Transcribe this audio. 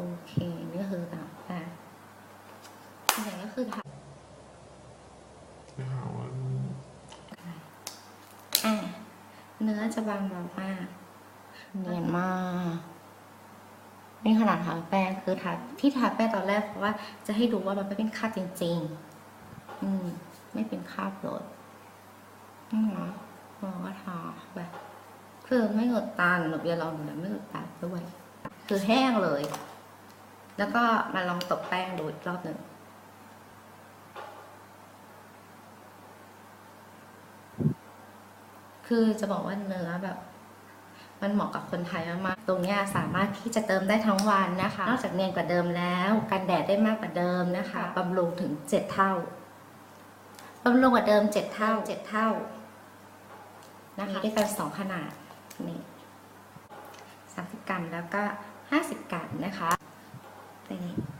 โอเคนี่ก็คือสำหรับอะส่วนใหญ่ก็คือทำหาว่าอะเนื้อจะบางแบามากเนียนมากนี่ขนาดทาแป้งคือทาที่ทาแป้งตอนแรกเพราะว่าจะให้ดูว่ามันไม่เป็นคราบจริง ๆ อืม ไม่เป็นคราบเลยนี่เหรอมองก็ทาแบบคือไม่หยดตาหนูเะลองดูนะไม่หยดตาด้วย คือแห้งเลย แล้วก็มาลองตบแป้งดูอีกรอบหนึ่งคือจะบอกว่าเนื้อแบบ มันเหมาะกับคนไทยมากๆตรงนี้สามารถที่จะเติมได้ทั้งวันนะคะ นอกจากเนียนกว่าเดิมแล้วกันแดดได้มากกว่าเดิมนะคะบำรุงถึงเจ็ดเท่าบำรุงกว่าเดิมเจ็ดเท่าเจ็ดเท่านะคะด้วยกันสองขนาดนี่สามสิบกรัมแล้วก็ห้าสิบกรัมนะคะ นี่